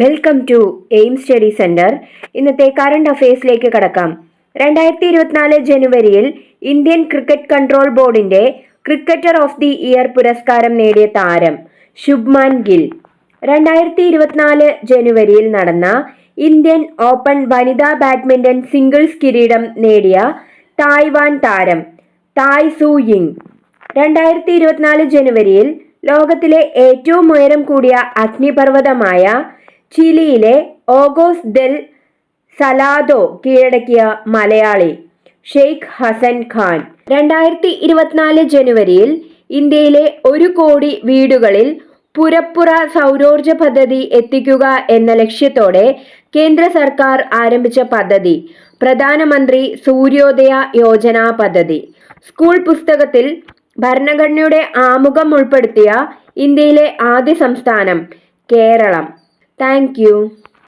Welcome to Aim study centre ഇന്നത്തെ current അഫയേഴ്സിലേക്ക് കടക്കാം. രണ്ടായിരത്തി ഇരുപത്തിനാല് ജനുവരിയിൽ ഇന്ത്യൻ ക്രിക്കറ്റ് കൺട്രോൾ ബോർഡിന്റെ ക്രിക്കറ്റർ ഓഫ് ദി ഇയർ പുരസ്കാരം നേടിയ താരം ശുഭ്മാൻ ഗിൽ. രണ്ടായിരത്തി ഇരുപത്തിനാല് ജനുവരിയിൽ നടന്ന ഇന്ത്യൻ ഓപ്പൺ വനിതാ ബാഡ്മിന്റൺ സിംഗിൾസ് കിരീടം നേടിയ തായ്വാൻ താരം തായ് സു യിങ്. രണ്ടായിരത്തി ഇരുപത്തിനാല് ജനുവരിയിൽ ലോകത്തിലെ ഏറ്റവും ഉയരം കൂടിയ അഗ്നിപർവതമായ ചിലിയിലെ ഓഗോസ് ഡെൽ സലാദോ കീഴടക്കിയ മലയാളി ഷെയ്ഖ് ഹസൻ ഖാൻ. രണ്ടായിരത്തി ഇരുപത്തിനാല് ജനുവരിയിൽ ഇന്ത്യയിലെ ഒരു കോടി വീടുകളിൽ പുരപ്പുറ സൗരോർജ പദ്ധതി എത്തിക്കുക എന്ന ലക്ഷ്യത്തോടെ കേന്ദ്ര സർക്കാർ ആരംഭിച്ച പദ്ധതി പ്രധാനമന്ത്രി സൂര്യോദയ യോജന പദ്ധതി. സ്കൂൾ പുസ്തകത്തിൽ ഭരണഘടനയുടെ ആമുഖം ഉൾപ്പെടുത്തിയ ഇന്ത്യയിലെ ആദ്യ സംസ്ഥാനം കേരളം. Thank you.